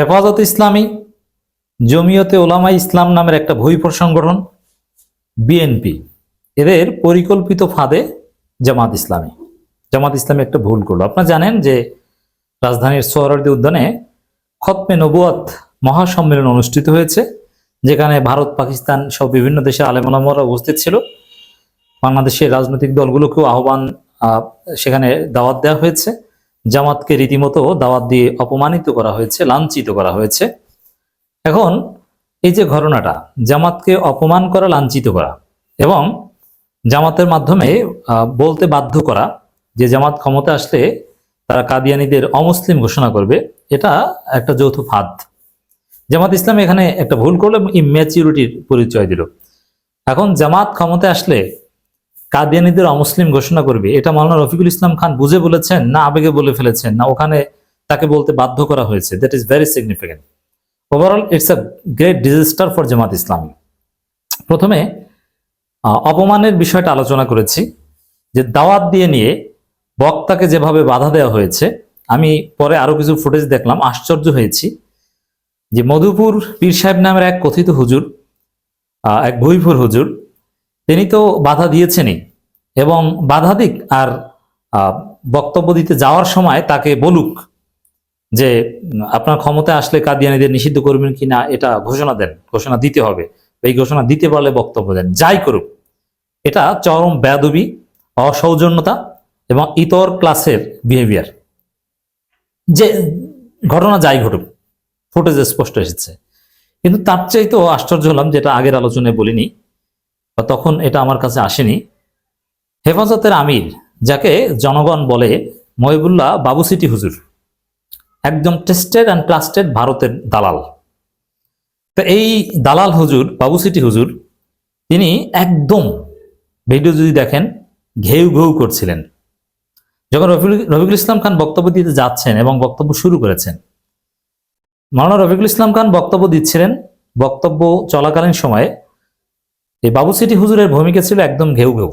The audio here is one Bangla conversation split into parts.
হেফাজত ইসলামী জমিয়তে ওলামা ইসলাম নামের একটা ভৈপর সংগঠন বিএনপি। এদের পরিকল্পিত ফাঁদে জামাত ইসলামী। জামাত ইসলামী একটা ভুল করল। আপনারা জানেন যে রাজধানীর সোহরার্দি উদ্যানে খতমে নবুয়াত মহাসম্মেলন অনুষ্ঠিত হয়েছে, যেখানে ভারত, পাকিস্তান সব বিভিন্ন দেশের আলেমরা উপস্থিত ছিল। বাংলাদেশের রাজনৈতিক দলগুলোকেও আহ্বান সেখানে দাওয়াত দেওয়া হয়েছে। জামাতকে রীতিমতো দাওয়াত দিয়ে অপমানিত করা হয়েছে, লাঞ্ছিত করা হয়েছে। এখন এই যে ঘটনাটা, জামাতকে অপমান করা, লাঞ্ছিত করা এবং জামাতের মাধ্যমে বলতে বাধ্য করা যে জামাত ক্ষমতা আসলে তারা কাদিয়ানিদের অমুসলিম ঘোষণা করবে, এটা একটা যৌথ ফাঁদ। জামাত ইসলাম এখানে একটা ভুল করল ইম্যাচিউরিটির পরিচয় দিল। এখন জামাত ক্ষমতায় আসলে কাদিয়ানিদের অমুসলিম ঘোষণা করবে। এটা মাওলানা রফিকুল ইসলাম খান বুঝে বলেছেন, না আবেগে বলে ফেলেছেন, না ওখানে তাকে বলতে বাধ্য করা হয়েছে। That is very significant overall it's a great disaster for Jamaat Islami. প্রথমে অপমানের বিষয়টা আলোচনা করেছি, যে দাওয়াত দিয়ে নিয়ে বক্তাকে যেভাবে বাধা দেওয়া হয়েছে, আমি পরে আরও কিছু ফুটেজ দেখলাম, আশ্চর্য হয়েছি, যে মধুপুর পীর সাহেব নামের এক কথিত হুজুর এক ভৈপুর হুজুর, তিনি তো বাধা দিয়েছেনই। এবং বাধা দিক আর বক্তব্য দিতে যাওয়ার সময় তাকে বলুক যে, আপনার ক্ষমতায় আসলে কাদিয়ানিদের নিষিদ্ধ করবেন কিনা এটা ঘোষণা দেন, ঘোষণা দিতে হবে। এই ঘোষণা দিতে পারলে বক্তব্য দেন। যাই করুক, এটা চরম বেয়াদবি, অসৌজন্যতা এবং ইতর ক্লাসের বিহেভিয়ার যে, ঘটনা যাই ঘটুক, ফুটেজে স্পষ্ট এসেছে। কিন্তু তার চাইতেও আশ্চর্য হলাম, যেটা আগের আলোচনায় বলিনি, বা তখন এটা আমার কাছে আসেনি। হেফাজতের আমির, যাকে জনগণ বলে মহিবুল্লাহ বাবু সিটি হুজুর। একদম টেস্টেড অ্যান্ড ট্রাস্টেড ভারতের দালাল। তো এই দালাল হুজুর, বাবু সিটি হুজুর, তিনি একদম ভিডিও যদি দেখেন, ঘেউ ঘেউ করছিলেন। যখন রফিকুল ইসলাম খান বক্তব্য দিতে যাচ্ছেন এবং বক্তব্য শুরু করেছেন মাওলানা রফিকুল ইসলাম খান বক্তব্য দিচ্ছিলেন, বক্তব্য চলাকালীন সময়ে, এই বাবু সিটি হুজুরের ভূমিকা ছিল একদম ঘেউ ঘেউ।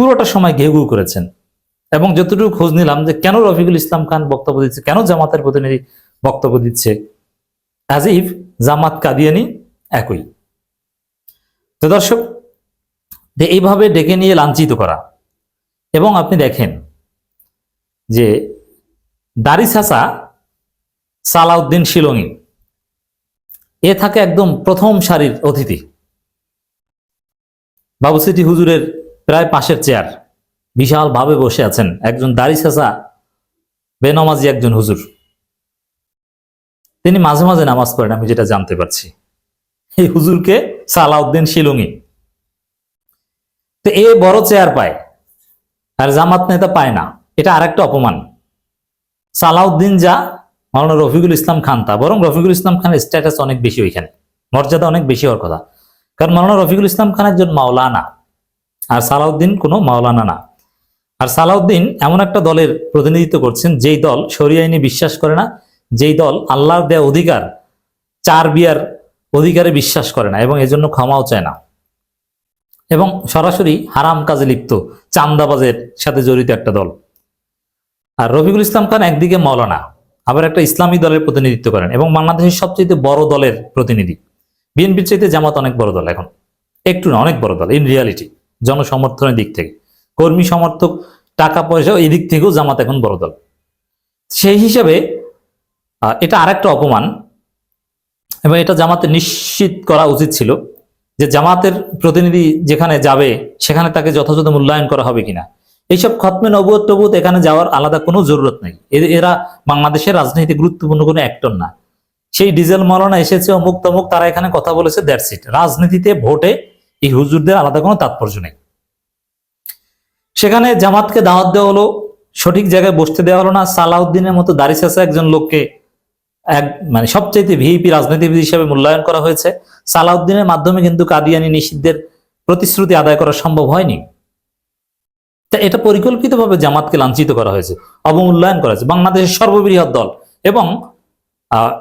পুরোটা সময় ঘেউ ঘেউ করেছেন। এবং যতটুকু খোঁজ নিলাম যে কেন রফিকুল ইসলাম খান বক্তব্য দিচ্ছে, কেন জামাতের প্রতিনিধি বক্তব্য দিচ্ছে আজিফ জামাত কাদিয়ানি একই। তো দর্শক এইভাবে ডেকে নিয়ে লাঞ্ছিত করা, এবং আপনি দেখেন যে দাড়ি চাচা সালাউদ্দিন শিলংই, এ থাকে একদম প্রথম সারির অতিথি। বাবু সিটি হুজুরের প্রায় পাশের চেয়ার। বিশাল ভাবে বসে আছেন একজন দাড়ি চাচা বেনমাজি একজন হুজুর। তিনি মাঝে মাঝে নামাজ পড়েন, আমি যেটা জানতে পারছি। এই হুজুরকে সালাউদ্দিন শিলংই তো এ বড় চেয়ার পায়, আর জামাত নেতা পায় না। এটা আরেকটা অপমান। সালাউদ্দিন যা, মাওলানা রফিকুল ইসলাম খান তা। বরং রফিকুল ইসলাম খানের স্ট্যাটাস অনেক বেশি ওইখানে। মর্যাদা অনেক বেশি হওয়ার কথা। কারণ মাওলানা রফিকুল ইসলাম খান একজন মাওলানা। আর সালাউদ্দিন কোনো মাওলানা না। আর সালাউদ্দিন এমন একটা দলের প্রতিনিধিত্ব করছেন, যেই দল শরিয়া আইনে বিশ্বাস করে না, যেই দল আল্লাহর দেয়া অধিকার, চার বিয়ার অধিকারে বিশ্বাস করে না এবং এজন্য ক্ষমাও চায় না। এবং সরাসরি হারাম কাজে লিপ্ত, চান্দাবাজের সাথে জড়িত একটা দল। আর রফিকুল ইসলাম খান একদিকে মৌলানা আবার একটা ইসলামী দলের প্রতিনিধিত্ব করেন এবং বাংলাদেশের সবচেয়ে বড় দলের প্রতিনিধি। বিএনপির চাইতে জামাত অনেক বড় দল এখন। একটু না, অনেক বড় দল, ইন রিয়ালিটি জনসমর্থনের দিক থেকে। কর্মী সমর্থক, টাকা পয়সা এই দিক থেকেও জামাত এখন বড় দল। সেই হিসাবে এটা আরেকটা অপমান এবং এটা জামাতের নিশ্চিত করা উচিত ছিল যে জামাতের প্রতিনিধি যেখানে যাবে, সেখানে তাকে যথাযথ মূল্যায়ন করা হবে কিনা। এইসব খতমে নবুয়ত টবুত এখানে যাওয়ার আলাদা কোনো জরুরত নেই। এরা বাংলাদেশের রাজনীতি গুরুত্বপূর্ণ কোনো অ্যাক্টর না। সেই ডিজেল মলনা এসেছে অমুক তমুক, তারা এখানে কথা বলেছে, দ্যাটস ইট। রাজনীতিতে ভোটে এই হুজুরদের আলাদা কোনো তাৎপর্য নেই। সেখানে জামাতকে দাওয়াত দেওয়া হলো, সঠিক জায়গায় বসতে দেওয়া হলো না। সালাউদ্দিনের মতো দাঁড়িয়ে একজন লোককে এক মানে সবচাইতে ভিআইপি রাজনীতিবিদ হিসেবে মূল্যায়ন করা হয়েছে। সালাউদ্দিনের মাধ্যমে কিন্তু কাদিয়ানি নিষিদ্ধের প্রতিশ্রুতি আদায় করা সম্ভব হয়নি। তা এটা পরিকল্পিতভাবে জামাতকে লাঞ্ছিত করা হয়েছে, অবমূল্যায়ন করা হয়েছে। বাংলাদেশের সর্ববৃহৎ দল এবং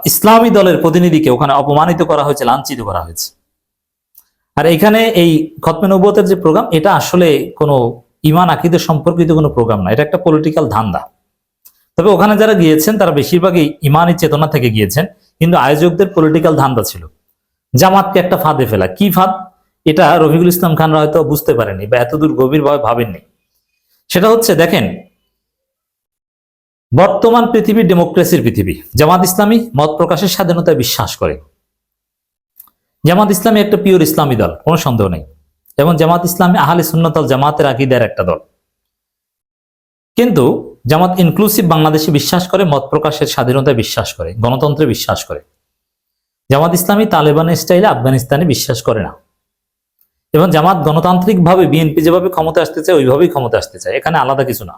ইসলামী দলের প্রতিনিধিকে ওখানে অপমানিত করা হয়েছে, লাঞ্ছিত করা হয়েছে। আর এখানে এই খতমে নবুয়তের যে প্রোগ্রাম, এটা আসলে কোনো ইমান আকিদের সম্পর্কিত কোনো প্রোগ্রাম না। এটা একটা পলিটিক্যাল ধান্দা। তবে ওখানে যারা গিয়েছেন, তারা বেশিরভাগই ইমানি চেতনা থেকে গিয়েছেন, কিন্তু আয়োজকদের পলিটিক্যাল ধান্দা ছিল। জামাতকে একটা ফাঁদে ফেলা। কি ফাঁদ? এটা রফিকুল ইসলাম খান হয়তো বুঝতে পারেনি বা এতদূর গভীরভাবে ভাবেননি। সেটা হচ্ছে, দেখেন, বর্তমান পৃথিবী ডেমোক্রেসির পৃথিবী। জামাত ইসলামী মত প্রকাশের স্বাধীনতায় বিশ্বাস করে। জামাত ইসলামী একটা পিওর ইসলামী দল, কোনো সন্দেহ নেই। এবং জামাত ইসলামী আহলে সুন্নতল জামাতের আকিদের একটা দল। কিন্তু জামাত ইনক্লুসিভ বাংলাদেশে বিশ্বাস করে, মত প্রকাশের স্বাধীনতায় বিশ্বাস করে, গণতন্ত্রে বিশ্বাস করে। জামাত ইসলামী তালেবানের স্টাইলে আফগানিস্তানে বিশ্বাস করে না। এবং জামাত গণতান্ত্রিকভাবে বিএনপি যেভাবে ক্ষমতা আসতে চায়, ওইভাবেই ক্ষমতা আসতে চায়। এখানে আলাদা কিছু না।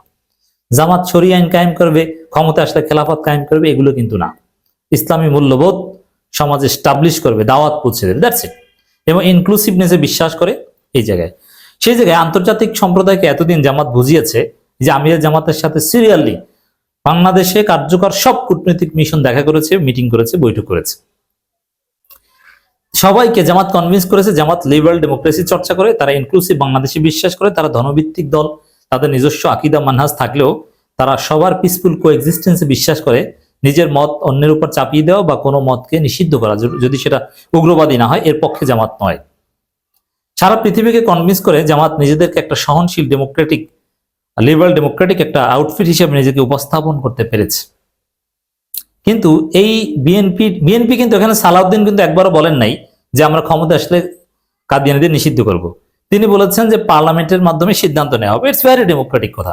জামাত ছড়ি আইন কায়েম করবে ক্ষমতা আসলে খেলাফত কায়েম করবে, এগুলো কিন্তু না। ইসলামী মূল্যবোধ সমাজে স্টাবলিশ করবে, দাওয়াত পৌঁছে দেবে দ্যাটস ইট এবং ইনক্লুসিভনেসে বিশ্বাস করে এই জায়গায়। সেই জায়গায় আন্তর্জাতিক সম্প্রদায়কে এতদিন জামাত বুঝিয়েছে যে আমির জামাতের সাথে সিরিয়ালি বাংলাদেশে কার্যকর সব কূটনৈতিক মিশন দেখা করেছে মিটিং করেছে, বৈঠক করেছে। সবাইকে জামাত কনভিন্স করেছে, জামাত লিবারাল ডেমোক্রেসি চর্চা করে, তারা ইনক্লুসিভ বাংলাদেশে বিশ্বাস করে, তারা ধনভিত্তিক দল, তাদের নিজস্ব আকিদা, মানহাজ থাকলেও তারা সবার পিসফুল কো এক্সিস্টেন্সে বিশ্বাস করে নিজের মত অন্যের উপর চাপিয়ে দেওয়া বা কোনো মতকে নিষিদ্ধ করা যদি- সেটা উগ্রবাদী না হয়, এর পক্ষে জামাত নয়। সারা পৃথিবীকে কনভিন্স করে জামাত নিজেদেরকে একটা সহনশীল ডেমোক্রেটিক লিবারাল ডেমোক্রেটিক একটা আউটফিট হিসেবে নিজেকে উপস্থাপন করতে পেরেছে। কিন্তু এই বিএনপি বিএনপি কিন্তু এখানে সালাউদ্দিন কিন্তু একবারও বলেন নাই যে আমরা ক্ষমতা আসলে কাদিয়ানিদের নিষিদ্ধ করব। তিনি বলেছেন যে পার্লামেন্টের মাধ্যমে সিদ্ধান্ত নেওয়া হবে। ইটস ভেরি ডেমোক্রেটিক কথা।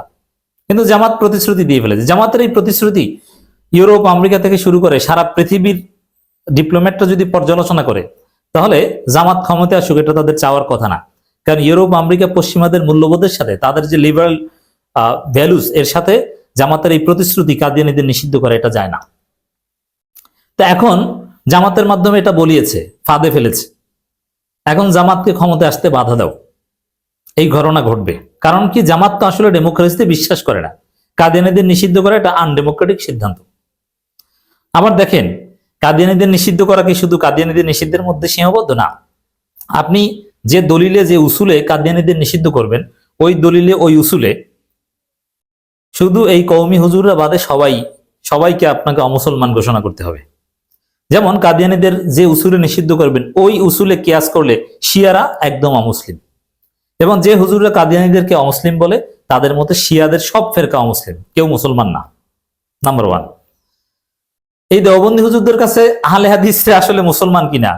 কিন্তু জামাত প্রতিশ্রুতি দিয়ে ফেলেছে। জামাতের এই প্রতিশ্রুতি ইউরোপ, আমেরিকা থেকে শুরু করে সারা পৃথিবীর ডিপ্লোম্যাটরা যদি পর্যালোচনা করে, তাহলে জামাত ক্ষমতা আসুক, এটা তাদের চাওয়ার কথা না। কারণ ইউরোপ, আমেরিকা, পশ্চিমাদের মূল্যবোধের সাথে, তাদের যে লিবারাল ভ্যালুস এর সাথে জামাতের এই প্রতিশ্রুতি কাদিয়ানিদের নিষিদ্ধ করে, এটা যায় না। তো এখন জামাতের মাধ্যমে এটা বলিয়েছে, ফাঁদে ফেলেছে। এখন জামাতকে ক্ষমতা আসতে বাধা দাও। এই ঘটনা ঘটবে। কারণ কি, জামাত তো আসলে ডেমোক্রেসিতে বিশ্বাস করে না। কাদিয়ানিদের নিষিদ্ধ করা, এটা আনডেমোক্রেটিক সিদ্ধান্ত। আবার দেখেন, কাদিয়ানিদের নিষিদ্ধ করা কি শুধু কাদিয়ানিদের নিষিদ্ধের মধ্যে সীমাবদ্ধ? না। আপনি যে দলিলে, যে উসুলে কাদিয়ানিদের নিষিদ্ধ করবেন, ওই দলিলে, ওই উসুলে শুধু এই কৌমি হুজুররা বাদে সবাই, সবাইকে আপনাকে অমুসলমান ঘোষণা করতে হবে। যেমন কাদিয়ানিদের যে উসুলে নিষিদ্ধ করবেন, ওই উসুলে কেয়াস করলে শিয়ারা একদম অমুসলিম। এবং যে হুজুররা কাদিয়ানিদেরকে অমুসলিম বলে, তাদের মধ্যে শিয়াদের সব ফেরকা অমুসলিম, কেউ মুসলমান না। Number one. এই দেওবন্দি হুজুরদের কাছে আহলে হাদিসে আসলে মুসলমান কিনা?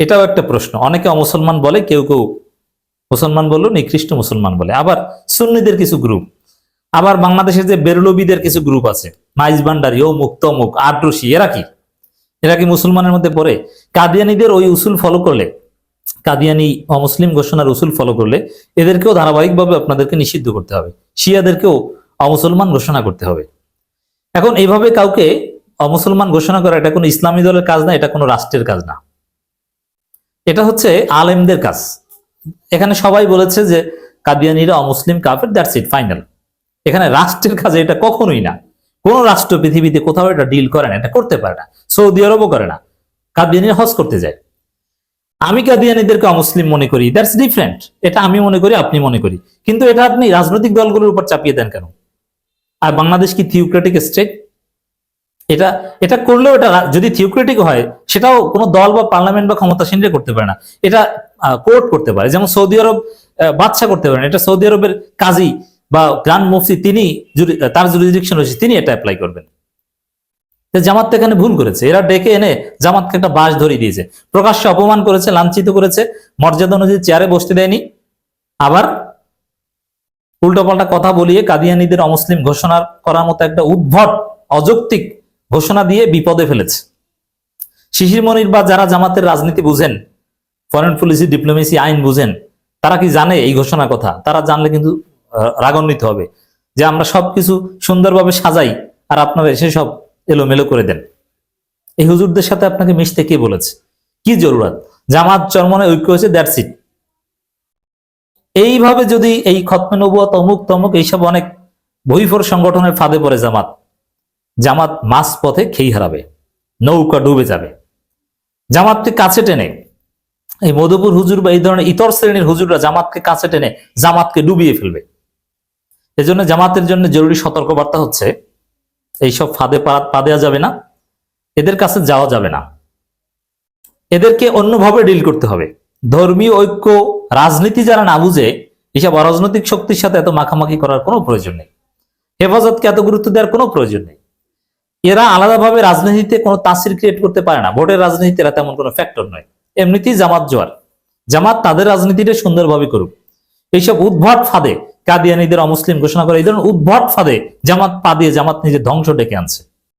এটাও একটা প্রশ্ন। অনেকে অমুসলমান বলে, কেউ কেউ মুসলমান বলল নিকৃষ্ট মুসলমান বলে। আবার সুন্নিদের কিছু গ্রুপ আবার বাংলাদেশের যে বেরলবিদের কিছু গ্রুপ আছে, মাইজ ভান্ডারি, ও মুক্ত মুখ আটরসি এরা কি? এরা কি মুসলমানের মধ্যে পড়ে? কাদিয়ানিদের ওই উসুল ফলো করলে, কাদিয়ানি অমুসলিম ঘোষণার উসুল ফলো করলে, এদেরকেও ধারাবাহিকভাবে আপনাদেরকে নিষিদ্ধ করতে হবে। শিয়াদেরকেও অমুসলমান ঘোষণা করতে হবে। এখন এইভাবে কাউকে অমুসলমান ঘোষণা করা এটা কোনো ইসলামী দলের কাজ না, এটা কোনো রাষ্ট্রের কাজ না। এটা হচ্ছে আলেমদের কাজ। এখানে সবাই বলেছে যে কাদিয়ানিরা অমুসলিম, কাফের দ্যাটস ইট ফাইনাল এখানে রাষ্ট্রের কাজে এটা কখনোই না। কোন রাষ্ট্র পৃথিবীতে কোথাও এটা ডিল করে না, এটা করতে পারে না। সৌদি আরবও করে না। কাদিয়ানিরা হজ করতে যায়। আমি কাদিয়ানিদেরকে অমুসলিম মনে করি দ্যাটস ডিফারেন্ট এটা আমি মনে করি, আপনি মনে করি। কিন্তু এটা আপনি রাজনৈতিক দলগুলোর উপর চাপিয়ে দেন কেন? আর বাংলাদেশ কি থিওক্রেটিক স্টেট এটা এটা করলেও এটা যদি থিওক্রেটিক হয়, সেটাও কোনো দল বা পার্লামেন্ট বা ক্ষমতাসীনরা করতে পারে না। এটা কোর্ট করতে পারে। যেমন সৌদি আরব বাদশা করতে পারে না। এটা সৌদি আরবের কাজী বা গ্রান্ড মুফতি তিনি তার জুরিডিকশন রয়েছে, তিনি এটা অ্যাপ্লাই করবেন। জামাত এখানে ভুল করেছে। এরা ডেকে এনে জামাতকে একটা বাস ধরিয়ে দিয়েছে। প্রকাশ্যে অপমান করেছে, লাঞ্ছিত করেছে, মর্যাদা অনুযায়ী চেয়ারে বসতে দেয়নি। আবার উল্টোপাল্টা কথা বলিয়ে কাদিয়ানিদের অমুসলিম ঘোষণা করার মতো একটা উদ্ভট, অযৌক্তিক ঘোষণা দিয়ে বিপদে ফেলেছে। শিশির মনির বা যারা জামাতের রাজনীতি বুঝেন ফরেন পলিসি ডিপ্লোমেসি আইন বুঝেন, তারা কি জানে এই ঘোষণার কথা? তারা জানলে কিন্তু রাগান্বিত হবে যে আমরা সবকিছু সুন্দরভাবে সাজাই আর আপনারা এসে সব এলোমেলো করে দেন। এই হুজুরদের সাথে আপনাকে মিশতে কে বলেছে? কি জরুরত? জামাত চরমনে ঐক্য হয়েছে দ্যাটস ইট এইভাবে যদি এই খতমে নবুয়াত অমুক তমুক, এইসব অনেক বহিফর সংগঠনের ফাঁদে পড়ে জামাত। জামাত মাছ পথে খেই হারাবে, নৌকা ডুবে যাবে। জামাতকে কাছে টেনে, এই মধুপুর হুজুর বা এই ধরনের ইতর শ্রেণির হুজুররা জামাতকে কাছে টেনে জামাতকে ডুবিয়ে ফেলবে। এজন্য জামাতের জন্য জরুরি সতর্কবার্তা হচ্ছে, এইসব ফাঁদে পা দেওয়া যাবে না, এদের কাছে যাওয়া যাবে না। এদেরকে অন্যভাবে ডিল করতে হবে। ধর্মীয় ঐক্য, রাজনীতি যারা না বুঝে, এসব অরাজনৈতিক শক্তির সাথে এত মাখামাখি করার কোনো প্রয়োজন নেই। হেফাজতকে এত গুরুত্ব দেওয়ার কোনো প্রয়োজন নেই। এরা আলাদাভাবে রাজনীতিতে কোনো তাসির ক্রিয়েট করতে পারে না। ভোটের রাজনীতিতে এরা তেমন কোনো ফ্যাক্টর নয়। এমনিতেই জামাত জোয়ার। জামাত তাদের রাজনীতিটা সুন্দরভাবে করুক। এইসব উদ্ভট ফাঁদে কাদিয়ানিদের অমুসলিম ঘোষণা করে, এই ধরনের উদ্ভট ফাঁদে জামাত পা দিয়ে জামাত নিজের ধ্বংস ডেকে আনছে।